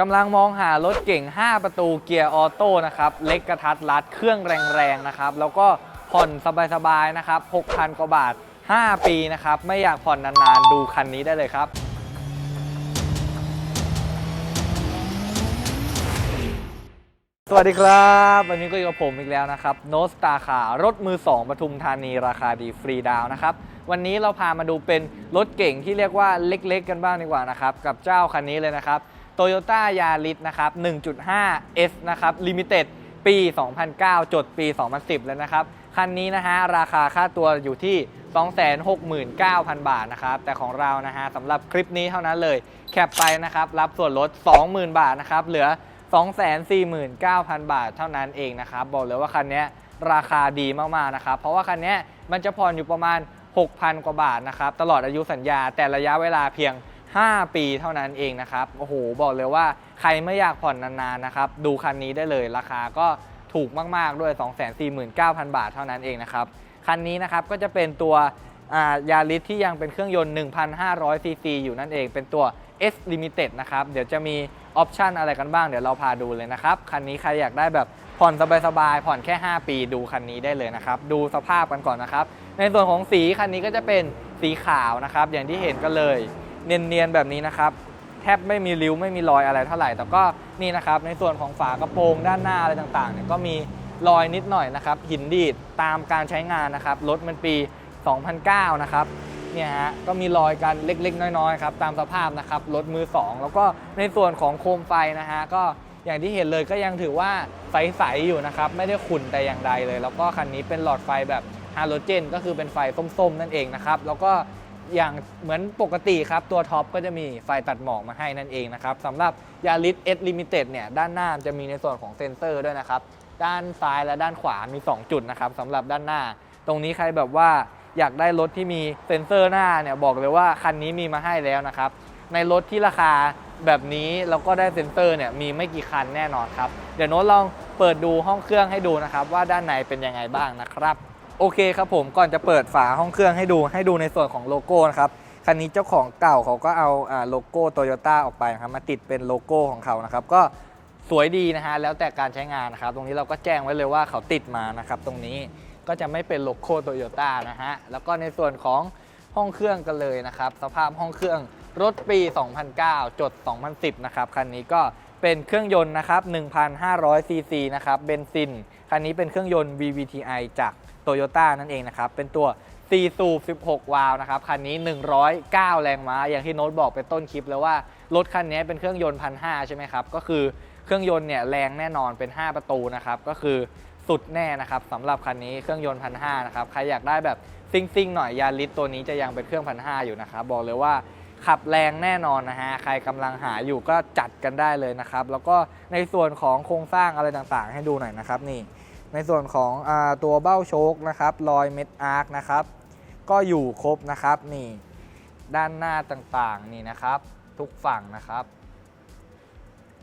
กำลังมองหารถเก่ง 5 ประตูเกียร์ออโต้นะครับ เล็กกระทัดรัด เครื่องแรงๆนะครับ แล้วก็ผ่อนสบายๆนะครับ 6,000 กว่าบาท 5 ปีนะครับ ไม่อยากผ่อนนานๆ ดูคันนี้ได้เลยครับ สวัสดีครับ วันนี้ก็อยู่กับผมอีกแล้วนะครับ โนสตาขารถมือ 2ปทุมธานีราคาดีฟรีดาวน์นะครับวันนี้เราพามาดูเป็นรถเก่งที่เรียกว่าเล็ก ๆ กันบ้างดีกว่านะครับ กับเจ้าคันนี้เลยนะครับ Toyota Yaris นะครับ 1.5 S นะครับ Limited ปี 2009 จดปี 2010 แล้วนะครับ คันนี้นะฮะ ราคาค่าตัวอยู่ที่ 269,000 บาทนะครับ แต่ของเรานะฮะสำหรับคลิปนี้เท่านั้นเลย แคปไปนะครับ รับส่วนลด 20,000 บาทนะครับ เหลือ 249,000 บาทเท่านั้นเองนะครับ บอกเลยว่าคันนี้ราคาดีมากๆนะครับ เพราะว่าคันนี้มันจะผ่อนอยู่ประมาณ 6,000 กว่าบาทนะครับ ตลอดอายุสัญญาแต่ระยะเวลาเพียง 5 ปีเท่านั้นเองนะครับ โอ้โห บอกเลยว่าใครไม่อยากผ่อนนานๆนะครับ ดูคันนี้ได้เลยราคาก็ถูกมากๆด้วย 249,000 บาทเท่านั้นเองนะครับ คันนี้นะครับก็จะเป็นตัวยาริสที่ยังเป็นเครื่องยนต์ 1,500 ซีซีอยู่นั่นเอง เป็นตัว S Limited นะครับ เดี๋ยวจะมีออปชันอะไรกันบ้างเดี๋ยวเราพาดูเลยนะครับ คันนี้ใครอยากได้แบบผ่อนสบายๆ ผ่อนแค่ 5 ปีดูคันนี้ได้เลยนะครับ ดูสภาพกันก่อนนะครับ ในส่วนของสีคันนี้ก็จะเป็นสีขาวนะครับ อย่างที่เห็นกันเลย เนียนๆแบบนี้นะครับแทบไม่มีริ้วไม่มีรอยอะไรเท่าไหร่ แต่ก็นี่นะครับในส่วนของฝากระโปรงด้านหน้าอะไรต่างๆเนี่ยก็มีรอยนิดหน่อยนะครับหินดีดตามการใช้งานนะครับรถมันปี 2009 นะครับเนี่ยฮะก็มีรอยกันเล็กๆ น้อยๆครับตามสภาพนะครับรถมือ 2 แล้วก็ในส่วนของโคมไฟนะฮะก็อย่างที่เห็นเลยก็ยังถือว่าใสๆอยู่นะครับไม่ได้ขุ่นแต่อย่างใดเลย แล้วก็คันนี้เป็นหลอดไฟแบบฮาโลเจน ก็คือเป็นไฟส้มๆ นั่นเองนะครับแล้วก็ อย่างเหมือนปกติครับ ตัวท็อปก็จะมีไฟตัดหมอกมาให้นั่นเองนะครับสำหรับ Yaris S Limited เนี่ย ด้านหน้าจะมีในส่วนของเซ็นเซอร์ด้วยนะครับ ด้านซ้ายและด้านขวามี 2 จุดนะครับสำหรับด้านหน้า ตรงนี้ใครแบบว่าอยากได้รถที่มีเซ็นเซอร์หน้าเนี่ยบอกเลยว่าคันนี้มีมาให้แล้วนะครับ ในรถที่ราคาแบบนี้แล้วก็ได้เซ็นเซอร์เนี่ยมีไม่กี่คันแน่นอนครับ เดี๋ยวโน้ตลองเปิดดูห้องเครื่องให้ดูนะครับ ว่าด้านในเป็นยังไงบ้างนะครับ โอเคครับผมก่อนจะเปิดฝาห้องเครื่องให้ดูให้ดูในส่วนของโลโก้นะครับคันนี้เจ้าของเก่าเขาก็เอาโลโก้โตโยต้าออกไปนะครับมาติดเป็นโลโก้ของเขานะครับก็สวยดีนะฮะแล้วแต่การใช้งานนะครับ ตรงนี้เราก็แจ้งไว้เลยว่าเขาติดมานะครับ ตรงนี้ก็จะไม่เป็นโลโก้โตโยต้านะฮะแล้วก็ในส่วนของห้องเครื่องกันเลยนะครับ สภาพห้องเครื่องรถปี 2009 จด 2010 นะครับ คันนี้ก็เป็นเครื่องยนต์นะครับ 1,500ซีซีนะครับ เบนซิน คันนี้เป็นเครื่องยนต์ VVTi จาก โตโยต้านั่นเองนะครับ เป็นตัว4สูบ 16 วาล์วนะครับ คันนี้ 109 แรงม้า อย่างที่โน้ตบอกไปต้นคลิปแล้วว่า รถคันนี้เป็นเครื่องยนต์พันหใช่ไหมครับ ก็คือเครื่องยนต์เนี่ยแรงแน่นอนเป็น 5 ประตูนะครับ ก็คือสุดแน่นะครับสำหรับคันนี้เครื่องยนต์พันหนะครับ ใครอยากได้แบบซิ่งซิ่งๆหน่อยยาริสตัวนี้จะยังเป็นเครื่องพันหอยู่นะครับ บอกเลยว่าขับแรงแน่นอนนะฮะ ใครกำลังหาอยู่ก็จัดกันได้เลยนะครับ แล้วก็ในส่วนของโครงสร้างอะไรต่างๆ ให้ดูหน่อยนะครับนี่ ในส่วนของอตัวเบ้าโชคนะครับรอยเม็ดอาร์คนะครับก็อยู่ครบนะครับนี่ด้านหน้าต่างๆนี่นะครับ ทุกฝั่งนะครับ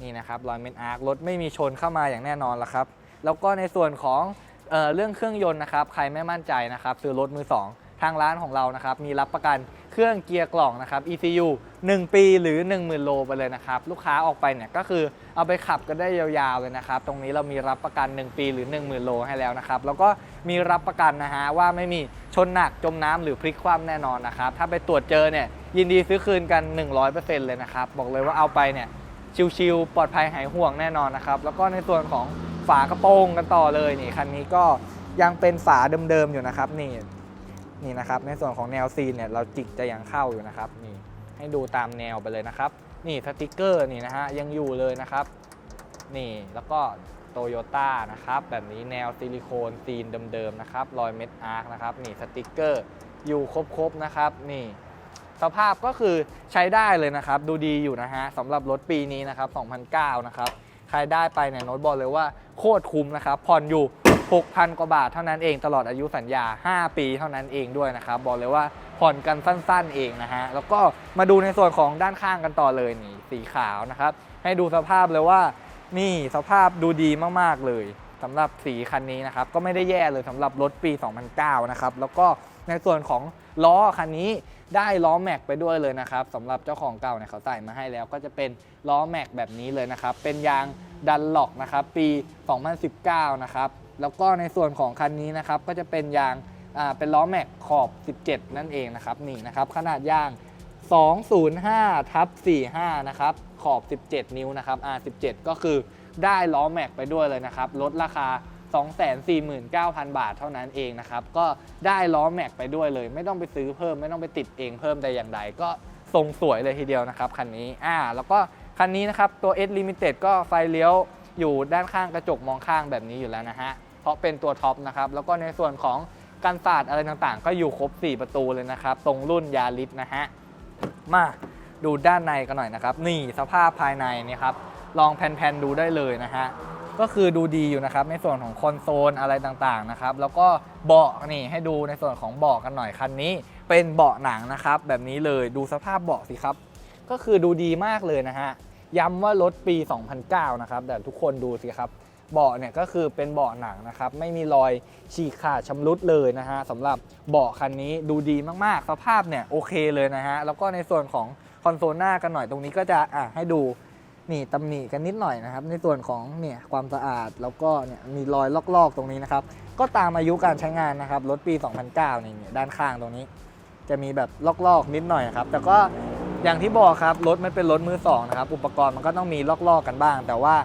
นี่นะครับรอยเม็ดอาร์ครถไม่มีชนเข้ามาอย่างแน่นอนล้วครับ แล้วก็ในส่วนของเออเรื่องเครื่องยนต์นะครับ ใครไม่มั่นใจนะครับ ซื้อรถมือ 2 ทางร้านของเรานะครับ มีรับประกัน เครื่องเกียร์กล่องนะครับ ECU 1 ปีหรือ 10,000 โลไปเลยนะครับ ลูกค้าออกไปเนี่ยก็คือเอาไปขับกันได้ยาวๆเลยนะครับ ตรงนี้เรามีรับประกัน 1 ปีหรือ 10,000 โลให้แล้วนะครับ แล้วก็มีรับประกันนะฮะว่าไม่มีชนหนักจมน้ำหรือพลิกคว่ำแน่นอนนะครับ ถ้าไปตรวจเจอเนี่ยยินดีซื้อคืนกัน 100%เลยนะครับ บอกเลยว่าเอาไปเนี่ยชิวๆปลอดภัยหายห่วงแน่นอนนะครับ แล้วก็ในส่วนของฝากระโปรงกันต่อเลยนี่คันนี้ก็ยังเป็นฝาเดิมๆอยู่นะครับนี่ นี่นะครับ ในส่วนของแนวซีนเนี่ยเราจิกจะยังเข้าอยู่นะครับนี่ให้ดูตามแนวไปเลยนะครับ นี่สติกเกอร์นี่นะฮะยังอยู่เลยนะครับ นี่แล้วก็โตโยต้านะครับแบบนี้แนวซิลิโคนซีนเดิมๆนะครับรอยเม็ดอาร์คนะครับนี่สติกเกอร์อยู่ครบๆนะครับนี่สภาพก็คือใช้ได้เลยนะครับ ดูดีอยู่นะฮะสำหรับรถปีนี้นะครับ 2009 นะครับ ใครได้ไปเนี่ยโน้ตบอกเลยว่าโคตรคุ้มนะครับ ผ่อนอยู่ 6,000 กว่าบาทเท่านั้นเองตลอดอายุสัญญา 5 ปีเท่านั้นเองด้วยนะครับ บอกเลยว่าผ่อนกันสั้นๆเองนะฮะ แล้วก็มาดูในส่วนของด้านข้างกันต่อเลยนี่สีขาวนะครับ ให้ดูสภาพเลยว่านี่สภาพดูดีมากๆเลยสำหรับสีคันนี้นะครับ ก็ไม่ได้แย่เลยสำหรับรถปี 2009 นะครับ แล้วก็ในส่วนของล้อคันนี้ได้ล้อแม็กไปด้วยเลยนะครับสำหรับเจ้าของเก่าเนี่ยเขาใส่มาให้แล้ว ก็จะเป็นล้อแม็กแบบนี้เลยนะครับ เป็นยางดันล็อกนะครับ ปี 2019 นะครับ แล้วก็ในส่วนของคันนี้นะครับก็จะเป็นยางเป็นล้อแม็กขอบ 17 นั่นเองนะครับนี่นะครับขนาดยาง 205ทับ45 นะครับขอบ 17 นิ้วนะครับ R17 ก็คือได้ล้อแม็กไปด้วยเลยนะครับลดราคา 249,000 บาทเท่านั้นเองนะครับก็ได้ล้อแม็กไปด้วยเลย ไม่ต้องไปซื้อเพิ่มไม่ต้องไปติดเองเพิ่มแต่อย่างใดก็ทรงสวยเลยทีเดียวนะครับคันนี้อ่าแล้วก็คันนี้นะครับตัว S Limited ก็ไฟเลี้ยวอยู่ด้านข้างกระจกมองข้างแบบนี้อยู่แล้วนะฮะ เพราะเป็นตัวท็อปนะครับ แล้วก็ในส่วนของกันศาสตร์อะไรต่างๆ ก็อยู่ครบ 4 ประตูเลยนะครับ ตรงรุ่นยาริสนะฮะ มาดูด้านในกันหน่อยนะครับ นี่สภาพภายในนี่ครับ ลองแผ่นๆดูได้เลยนะฮะ ก็คือดูดีอยู่นะครับ ในส่วนของคอนโซลอะไรต่างๆนะครับ แล้วก็เบาะนี่ให้ดูในส่วนของเบาะกันหน่อยคันนี้ เป็นเบาะหนังนะครับ แบบนี้เลยดูสภาพเบาะสิครับ ก็คือดูดีมากเลยนะฮะ ย้ำว่ารถปี 2009 นะครับ แต่ทุกคนดูสิครับ เบาะเนี่ยก็คือเป็นเบาะหนังนะครับไม่มีรอยฉีกขาดชำรุดเลยนะฮะสำหรับเบาะคันนี้ดูดีมากๆ สภาพเนี่ยโอเคเลยนะฮะแล้วก็ในส่วนของคอนโซลหน้ากันหน่อยตรงนี้ก็จะอะให้ดูนี่ตำหนิกันนิดหน่อยนะครับ ในส่วนของเนี่ยความสะอาดแล้วก็เนี่ยมีรอยลอกๆตรงนี้นะครับ ก็ตามอายุการใช้งานนะครับรถปี 2009นี่เนี่ยด้านข้างตรงนี้ จะมีแบบลอกๆนิดหน่อยครับ แต่ก็อย่างที่บอกครับรถมันเป็นรถมือสองนะครับ อุปกรณ์มันก็ต้องมีลอกๆกันบ้าง แต่ว่า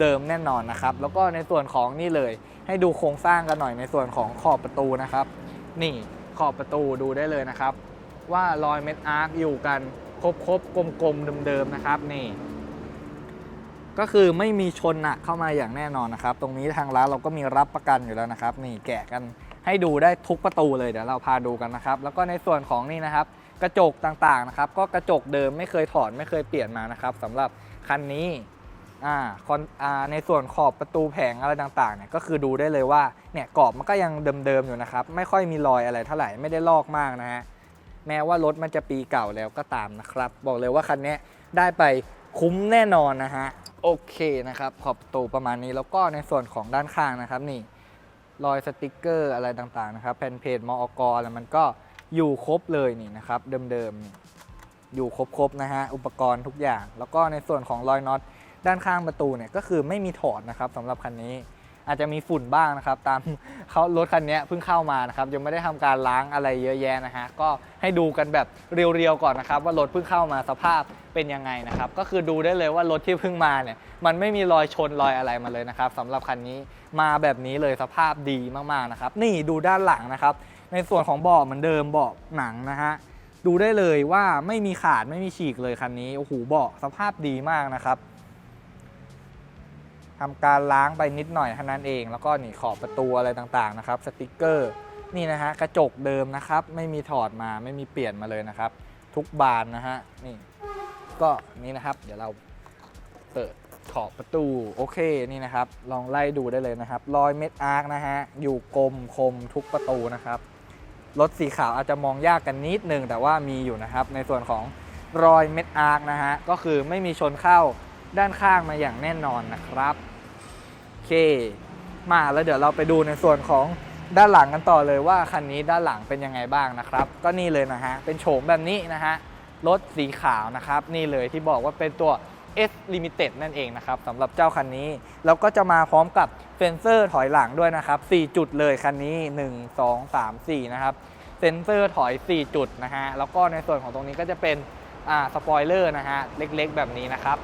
เดิมๆแน่นอนนะครับ แล้วก็ในส่วนของนี่เลย ให้ดูโครงสร้างกันหน่อยในส่วนของขอบประตูนะครับ นี่ขอบประตูดูได้เลยนะครับ ว่ารอยเม็ดอาร์คอยู่กันครบๆกลมๆเดิมๆนะครับนี่ ก็คือไม่มีชนหนักเข้ามาอย่างแน่นอนนะครับ ตรงนี้ทางร้านเราก็มีรับประกันอยู่แล้วนะครับ นี่แกะกันให้ดูได้ทุกประตูเลยเดี๋ยวเราพาดูกันนะครับ แล้วก็ในส่วนของนี่นะครับ กระจกต่างๆนะครับ ก็กระจกเดิมไม่เคยถอดไม่เคยเปลี่ยนมานะครับสำหรับคันนี้ อ่าคอนอ่าในส่วนขอบประตูแผงอะไรต่างๆเนี่ยก็คือดูได้เลยว่าเนี่ยกรอบมันก็ยังเดิมๆอยู่นะครับ ไม่ค่อยมีรอยอะไรเท่าไหร่ไม่ได้ลอกมากนะฮะแม้ว่ารถมันจะปีเก่าแล้วก็ตามนะครับ บอกเลยว่าคันนี้ได้ไปคุ้มแน่นอนนะฮะโอเคนะครับขอบประตูประมาณนี้แล้วก็ในส่วนของด้านข้างนะครับนี่รอยสติกเกอร์อะไรต่างๆนะครับแผ่นเพจมอกอะไรมันก็อยู่ครบเลยนี่นะครับเดิมๆอยู่ครบๆนะฮะอุปกรณ์ทุกอย่าง แล้วก็ในส่วนของรอยน็อต ด้านข้างประตูเนี่ยก็คือไม่มีถอดนะครับสำหรับคันนี้อาจจะมีฝุ่นบ้างนะครับ ตามเขารถคันนี้เพิ่งเข้ามานะครับ ยังไม่ได้ทำการล้างอะไรเยอะแยะนะฮะก็ให้ดูกันแบบเรียวๆก่อนนะครับ ว่ารถเพิ่งเข้ามาสภาพเป็นยังไงนะครับ ก็คือดูได้เลยว่ารถที่เพิ่งมาเนี่ย มันไม่มีรอยชนรอยอะไรมาเลยนะครับสำหรับคันนี้มาแบบนี้เลยสภาพดีมากๆนะครับ นี่ดูด้านหลังนะครับ ในส่วนของเบาะเหมือนเดิมเบาะหนังนะฮะดูได้เลยว่าไม่มีขาดไม่มีฉีกเลยคันนี้โอ้โหเบาะสภาพดีมากนะครับ ทำการล้างไปนิดหน่อยเท่านั้นเอง แล้วก็นี่ขอบประตูอะไรต่างๆนะครับสติกเกอร์นี่นะฮะกระจกเดิมนะครับไม่มีถอดมาไม่มีเปลี่ยนมาเลยนะครับ ทุกบานนะฮะนี่ก็นี่นะครับ เดี๋ยวเราเปิดขอบประตูโอเคนี่นะครับ ลองไล่ดูได้เลยนะครับรอยเม็ดอาร์คนะฮะอยู่กลมคมทุกประตูนะครับรถสีขาวอาจจะมองยากกันนิดนึงแต่ว่ามีอยู่นะครับ ในส่วนของรอยเม็ดอาร์คนะฮะก็คือไม่มีชนเข้าด้านข้างมาอย่างแน่นอนนะครับ เคมาแล้วเดี๋ยวเราไปดูในส่วนของด้านหลังกันต่อเลยว่าคันนี้ด้านหลังเป็นยังไงบ้างนะครับ ก็นี่เลยนะฮะ เป็นโฉมแบบนี้นะฮะ รถสีขาวนะครับ นี่เลยที่บอกว่าเป็นตัว S Limited นั่นเองนะครับสำหรับเจ้าคันนี้ แล้วก็จะมาพร้อมกับเซ็นเซอร์ถอยหลังด้วยนะครับ 4 จุดเลยคันนี้ 1 2 3 4 นะครับ เซ็นเซอร์ถอย 4 จุดนะฮะ แล้วก็ในส่วนของตรงนี้ก็จะเป็นอ่าสปอยเลอร์นะฮะ เล็กๆ แบบนี้นะครับ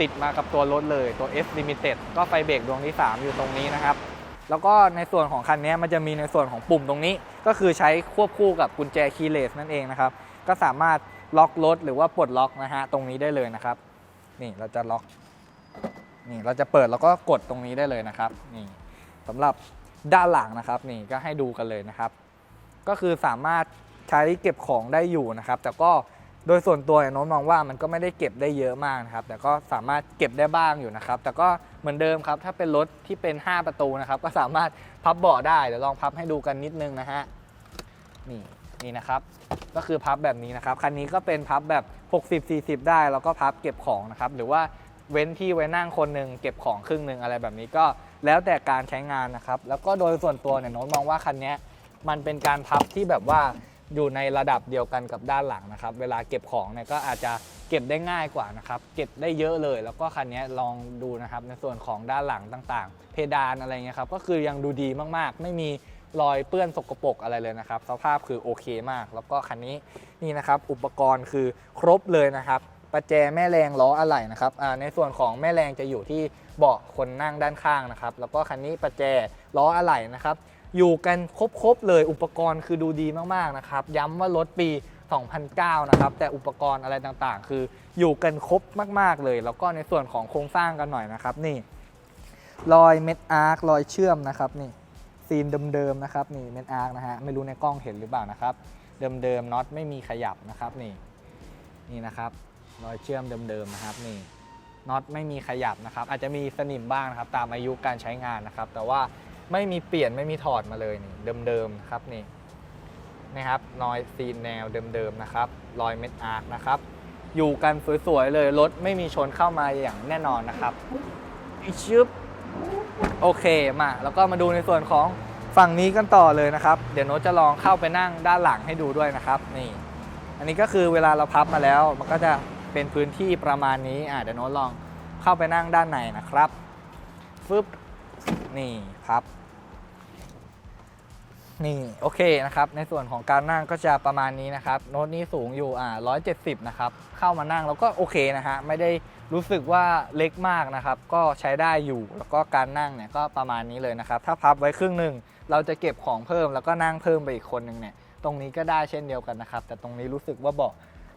ติดมากับตัวรถเลยตัว S Limited ก็ไฟเบรกดวงที่ 3 อยู่ตรงนี้นะครับ แล้วก็ในส่วนของคันนี้มันจะมีในส่วนของปุ่มตรงนี้ ก็คือใช้ควบคู่กับกุญแจคีย์เลสนั่นเองนะครับ ก็สามารถล็อกรถหรือว่าปลดล็อกนะฮะตรงนี้ได้เลยนะครับ นี่เราจะล็อก นี่เราจะเปิดแล้วก็กดตรงนี้ได้เลยนะครับ นี่สำหรับด้านหลังนะครับ นี่ก็ให้ดูกันเลยนะครับ ก็คือสามารถใช้เก็บของได้อยู่นะครับ แต่ก็ โดยส่วนตัวเนี่ยโน้ตมองว่ามันก็ไม่ได้เก็บได้เยอะมากนะครับ แต่ก็สามารถเก็บได้บ้างอยู่นะครับ แต่ก็เหมือนเดิมครับ ถ้าเป็นรถที่เป็น 5 ประตูนะครับ ก็สามารถพับเบาะได้ เดี๋ยวลองพับให้ดูกันนิดนึงนะฮะ นี่นี่นะครับ ก็คือพับแบบนี้นะครับ คันนี้ก็เป็นพับแบบ 60 40 ได้ แล้วก็พับเก็บของนะครับ หรือว่าเว้นที่ไว้นั่งคนหนึ่งเก็บของครึ่งหนึ่งอะไรแบบนี้ก็แล้วแต่การใช้งานนะครับ แล้วก็โดยส่วนตัวเนี่ยโน้ตมองว่าคันนี้มันเป็นการพับที่แบบว่า อยู่ในระดับเดียวกันกับด้านหลังนะครับ เวลาเก็บของเนี่ยก็อาจจะเก็บได้ง่ายกว่านะครับ เก็บได้เยอะเลย แล้วก็คันนี้ลองดูนะครับในส่วนของด้านหลังต่างๆ เพดานอะไรเงี้ยครับ ก็คือยังดูดีมากๆ ไม่มีรอยเปื้อนสกปรกอะไรเลยนะครับ สภาพคือโอเคมาก แล้วก็คันนี้นี่นะครับ อุปกรณ์คือครบเลยนะครับประแจแม่แรงล้ออะไหล่นะครับอ่าในส่วนของแม่แรงจะอยู่ที่เบาะคนนั่งด้านข้างนะครับ แล้วก็คันนี้ประแจล้ออะไหล่นะครับ อยู่กันครบๆเลยอุปกรณ์คือดูดีมากๆนะครับ ย้ำว่ารถปี 2009 นะครับ แต่อุปกรณ์อะไรต่างๆ คืออยู่กันครบมากๆเลย แล้วก็ในส่วนของโครงสร้างกันหน่อยนะครับนี่รอยเม็ดอาร์ครอยเชื่อมนะครับนี่ซีนเดิมๆนะครับนี่เม็ดอาร์คนะฮะไม่รู้ในกล้องเห็นหรือเปล่านะครับ เดิมๆน็อตไม่มีขยับนะครับนี่นี่นะครับรอยเชื่อมเดิมๆนะครับนี่น็อตไม่มีขยับนะครับอาจจะมีสนิมบ้างนะครับตามอายุการใช้งานนะครับ แต่ว่า ไม่มีเปลี่ยนไม่มีถอดมาเลยนี่เดิมๆนะครับนี่นะครับรอยซีนแนวเดิมๆนะครับรอยเม็ดอาร์คนะครับ อยู่กันสวยๆเลยรถไม่มีชนเข้ามาอย่างแน่นอนนะครับอีชึบโอเคมา แล้วก็มาดูในส่วนของฝั่งนี้กันต่อเลยนะครับ เดี๋ยวโน้ตจะลองเข้าไปนั่งด้านหลังให้ดูด้วยนะครับ นี่ อันนี้ก็คือเวลาเราพับมาแล้ว มันก็จะเป็นพื้นที่ประมาณนี้อะเดี๋ยวโน้ตลองเข้าไปนั่งด้านในนะครับฟึบนี่พับ นี่โอเคนะครับ ในส่วนของการนั่งก็จะประมาณนี้นะครับ โน้ตนี้สูงอยู่อ่า170 นะครับ เข้ามานั่งแล้วก็โอเคนะฮะ ไม่ได้รู้สึกว่าเล็กมากนะครับ ก็ใช้ได้อยู่ แล้วก็การนั่งเนี่ยก็ประมาณนี้เลยนะครับ ถ้าพับไว้ครึ่งหนึ่งเราจะเก็บของเพิ่มแล้วก็นั่งเพิ่มไปอีกคนหนึ่งเนี่ย ตรงนี้ก็ได้เช่นเดียวกันนะครับ แต่ตรงนี้รู้สึกว่าเบาะ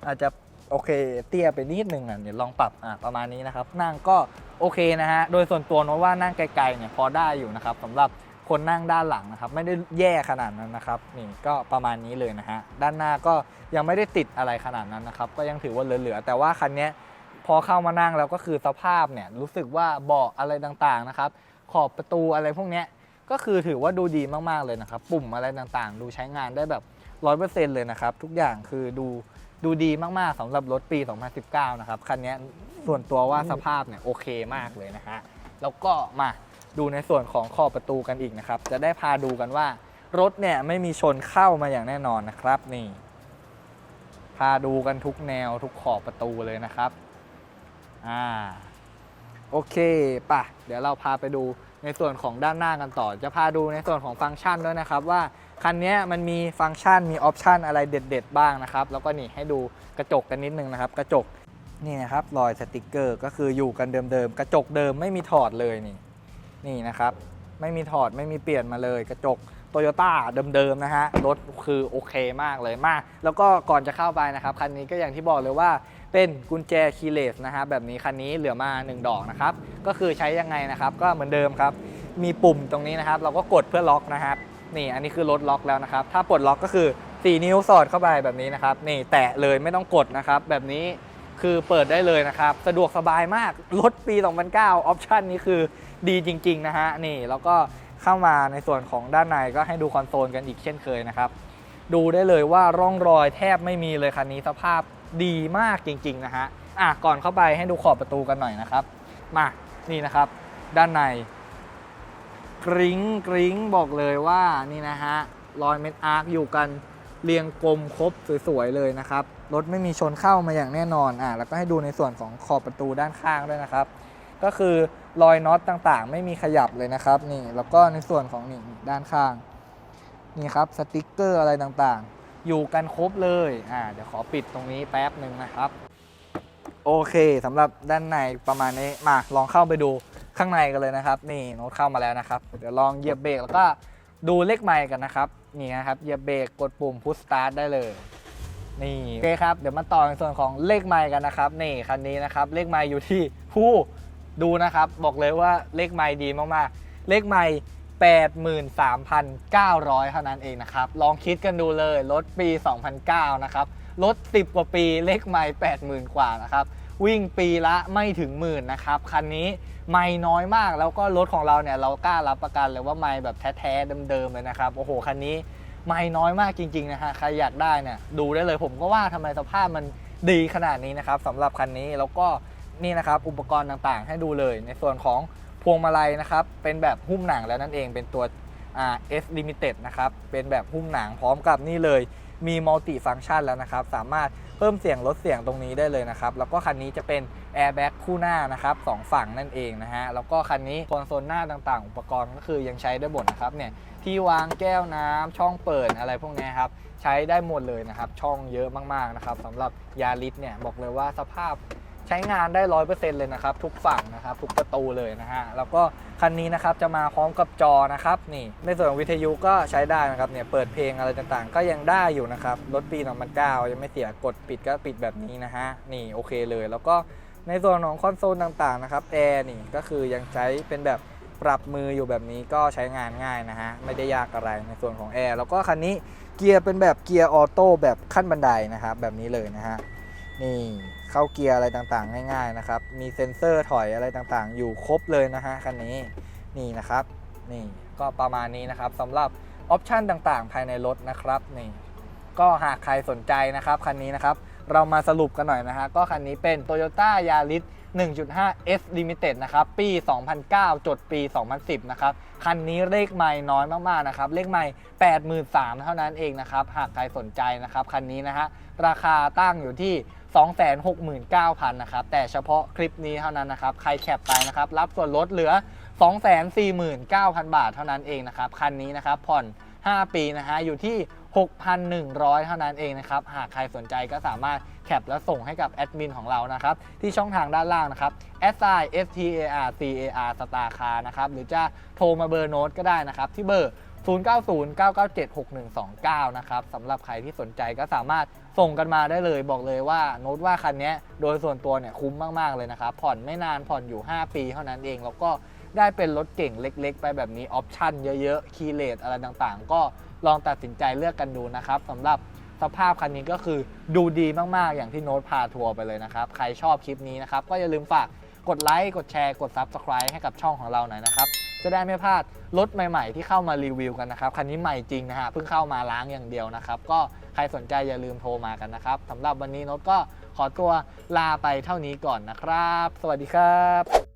อาจจะโอเคเตี้ยไปนิดนึงอะเดี๋ยวลองปรับอะประมาณนี้นะครับ นั่งก็โอเคนะฮะ โดยส่วนตัวโน้ตว่านั่งไกลๆเนี่ยพอได้อยู่นะครับสำหรับ คนนั่งด้านหลังนะครับ ไม่ได้แย่ขนาดนั้นนะครับนี่ก็ประมาณนี้เลยนะฮะด้านหน้าก็ยังไม่ได้ติดอะไรขนาดนั้นนะครับ ก็ยังถือว่าเหลือๆแต่ว่าคันนี้พอเข้ามานั่งแล้วก็คือสภาพเนี่ยรู้สึกว่าเบาะอะไรต่างๆนะครับ ขอบประตูอะไรพวกนี้ก็คือถือว่าดูดีมากๆเลยนะครับ ปุ่มอะไรต่างๆ ดูใช้งานได้แบบ100%เลยนะครับ ทุกอย่างคือดูดูดีมากๆสำหรับรถปี 2019 นะครับ คันนี้ส่วนตัวว่าสภาพเนี่ยโอเคมากเลยนะฮะ แล้วก็มา ดูในส่วนของขอบประตูกันอีกนะครับ จะได้พาดูกันว่ารถเนี่ยไม่มีชนเข้ามาอย่างแน่นอนนะครับนี่ พาดูกันทุกแนวทุกขอบประตูเลยนะครับอ่าโอเคป่ะ เดี๋ยวเราพาไปดูในส่วนของด้านหน้ากันต่อ จะพาดูในส่วนของฟังก์ชันด้วยนะครับ ว่าคันนี้มันมีฟังก์ชันมีออปชันอะไรเด็ด ๆ บ้างนะครับ แล้วก็นี่ให้ดูกระจกกันนิดนึงนะครับ กระจกนี่นะครับรอยสติกเกอร์ก็คืออยู่กันเดิมๆ กระจกเดิมไม่มีถอดเลยนี่ นี่นะครับ ไม่มีถอดไม่มีเปลี่ยนมาเลยกระจกโตโยต้าเดิมๆนะฮะ รถคือโอเคมากเลยมาก แล้วก็ก่อนจะเข้าไปนะครับ คันนี้ก็อย่างที่บอกเลยว่าเป็นกุญแจคีย์เลสนะฮะแบบนี้คันนี้เหลือมา 1 ดอกนะครับ ก็คือใช้ยังไงนะครับ ก็เหมือนเดิมครับ มีปุ่มตรงนี้นะครับ เราก็กดเพื่อล็อกนะครับนี่อันนี้คือรถล็อกแล้วนะครับ ถ้าปลดล็อกก็คือ 4 นิ้วสอดเข้าไปแบบนี้นะครับ นี่แตะเลยไม่ต้องกดนะครับ แบบนี้ คือเปิดได้เลยนะครับ สะดวกสบายมาก รถปี 2009 ออปชันนี้คือดีจริง ๆ นะฮะ นี่ แล้วก็เข้ามาในส่วนของด้านในก็ให้ดูคอนโซลกันอีกเช่นเคยนะครับ ดูได้เลยว่าร่องรอยแทบไม่มีเลยคันนี้สภาพดีมากจริง ๆ นะฮะ อะ ก่อนเข้าไปให้ดูขอบประตูกันหน่อยนะครับ มา นี่นะครับ ด้านใน กริ้งกริ้งบอกเลยว่านี่นะฮะรอยเม็ดอาร์คอยู่กันเรียงกลมครบสวยๆเลยนะครับ รถไม่มีชนเข้ามาอย่างแน่นอนอะแล้วก็ให้ดูในส่วนของขอบประตูด้านข้างด้วยนะครับ ก็คือรอยน็อตต่างๆ ไม่มีขยับเลยนะครับนี่แล้วก็ในส่วนของนี่ด้านข้างนี่ครับสติกเกอร์อะไรต่างๆ อยู่กันครบเลยอ่าเดี๋ยวขอปิดตรงนี้แป๊บหนึ่งนะครับ โอเคสำหรับด้านในประมาณนี้มาลองเข้าไปดูข้างในกันเลยนะครับ นี่โน้ตเข้ามาแล้วนะครับ เดี๋ยวลองเหยียบเบรกแล้วก็ดูเลขไมค์กันนะครับ นี่นะครับเหยียบเบรกกดปุ่มพุชสตาร์ทได้เลย นี่โอเคครับ เดี๋ยวมาต่อในส่วนของเลขไมค์กันนะครับ นี่คันนี้นะครับ เลขไมค์อยู่ที่ผู้ดูนะครับ บอกเลยว่าเลขไมค์ดีมากๆ เลขไมค์83,900 เท่านั้นเองนะครับ ลองคิดกันดูเลยรถปี 2009 นะครับรถ10 กว่าปีเลขไมค์80,000 กว่านะครับวิ่งปีละไม่ถึงหมื่นนะครับ คันนี้ไม่น้อยมากแล้วก็รถของเราเนี่ย เรากล้ารับประกันเลยว่าไม่แบบแท้ ๆ เดิม ๆ เลยนะครับ โอ้โห คันนี้ ไม่น้อยมากจริง ๆ นะฮะ ใครอยากได้เนี่ยดูได้เลยผมก็ว่าทำไมสภาพมันดีขนาดนี้นะครับสำหรับคันนี้แล้วก็นี่นะครับอุปกรณ์ต่างๆ ให้ดูเลย ในส่วนของพวงมาลัยนะครับเป็นแบบหุ้มหนังแล้วนั่นเองเป็นตัว S Limited นะครับเป็นแบบหุ้มหนังพร้อมกับนี่เลย มีมัลติฟังก์ชันแล้วนะครับ สามารถเพิ่มเสียงลดเสียงตรงนี้ได้เลยนะครับ แล้วก็คันนี้จะเป็นแอร์แบ็กคู่หน้านะครับสองฝั่งนั่นเองนะฮะ แล้วก็คันนี้คอนโซลหน้าต่างๆ อุปกรณ์ก็คือยังใช้ได้หมดนะครับเนี่ยที่วางแก้วน้ำช่องเปิดอะไรพวกนี้ครับ ใช้ได้หมดเลยนะครับ ช่องเยอะมากๆนะครับสำหรับยาริสเนี่ยบอกเลยว่าสภาพ ใช้งานได้ร้อยเปอร์เซ็นต์เลยนะครับทุกฝั่งนะครับทุกประตูเลยนะฮะแล้วก็คันนี้นะครับจะมาพร้อมกับจอนะครับนี่ในส่วนของวิทยุก็ใช้ได้นะครับเนี่ยเปิดเพลงอะไรต่างๆ ก็ยังได้อยู่นะครับรถปี2009ยังไม่เสียกดปิดก็ปิดแบบนี้นะฮะนี่โอเคเลย แล้วก็ในส่วนของคอนโซลต่างๆนะครับแอร์นี่ก็คือยังใช้เป็นแบบปรับมืออยู่แบบนี้ก็ใช้งานง่ายนะฮะไม่ได้ยากอะไรในส่วนของแอร์แล้วก็คันนี้เกียร์เป็นแบบเกียร์ออโต้แบบขั้นบันไดนะครับแบบนี้เลยนะฮะนี่ เข้าเกียร์อะไรต่างๆ ง่าย ๆนะครับ มีเซ็นเซอร์ถอยอะไรต่างๆ อยู่ครบเลยนะฮะคันนี้นี่นะครับนี่ก็ประมาณนี้นะครับสำหรับออปชันต่างๆ ภายในรถนะครับนี่ก็หากใครสนใจนะครับคันนี้นะครับเรามาสรุปกันหน่อยนะฮะก็คันนี้เป็น Toyota Yaris 1.5 S Limited นะครับปี 2009 จดปี 2010 นะครับ คันนี้เลขไม่น้อยมากๆนะครับ เลขไม่83,000 เท่านั้นเองนะครับ หากใครสนใจนะครับ คันนี้นะฮะราคาตั้งอยู่ที่ 269,000นะครับแต่เฉพาะคลิปนี้เท่านั้นนะครับใครแคปไปนะครับรับส่วนลดเหลือ 249,000 บาทเท่านั้นเองนะครับคันนี้นะครับผ่อน 5 ปีนะฮะอยู่ที่ 6,100 เท่านั้นเองนะครับหากใครสนใจก็สามารถแคปแล้วส่งให้กับแอดมินของเรานะครับที่ช่องทางด้านล่างนะครับ s i s t a r c a r Star Car นะครับหรือจะโทรมาเบอร์โน้ตก็ได้นะครับที่เบอร์ 0909976129 นะครับสำหรับใครที่สนใจก็สามารถ ส่งกันมาได้เลยบอกเลยว่าโน้ตว่าคันนี้โดยส่วนตัวเนี่ยคุ้มมากๆเลยนะครับผ่อนไม่นานผ่อนอยู่ 5 ปีเท่านั้นเอง แล้วก็ได้เป็นรถเก่งเล็ก ๆ ไปแบบนี้ออปชั่นเยอะๆคีย์เลสอะไรต่างๆ ก็ลองตัดสินใจเลือกกันดูนะครับสำหรับสภาพคันนี้ก็คือดูดีมากๆ อย่างที่โน้ตพาทัวร์ไปเลยนะครับ ใครชอบคลิปนี้นะครับ ก็อย่าลืมฝากกดไลค์กดแชร์กด Subscribe ให้กับช่องของเราหน่อยนะครับ จะได้ไม่พลาดรถใหม่ๆ ที่เข้ามารีวิวกันนะครับ คันนี้ใหม่จริงนะฮะเพิ่งเข้ามาล้างอย่างเดียวนะครับ ก็ใครสนใจอย่าลืมโทรมากันนะครับสำหรับวันนี้โน้ตก็ขอตัวลาไปเท่านี้ก่อนนะครับ สวัสดีครับ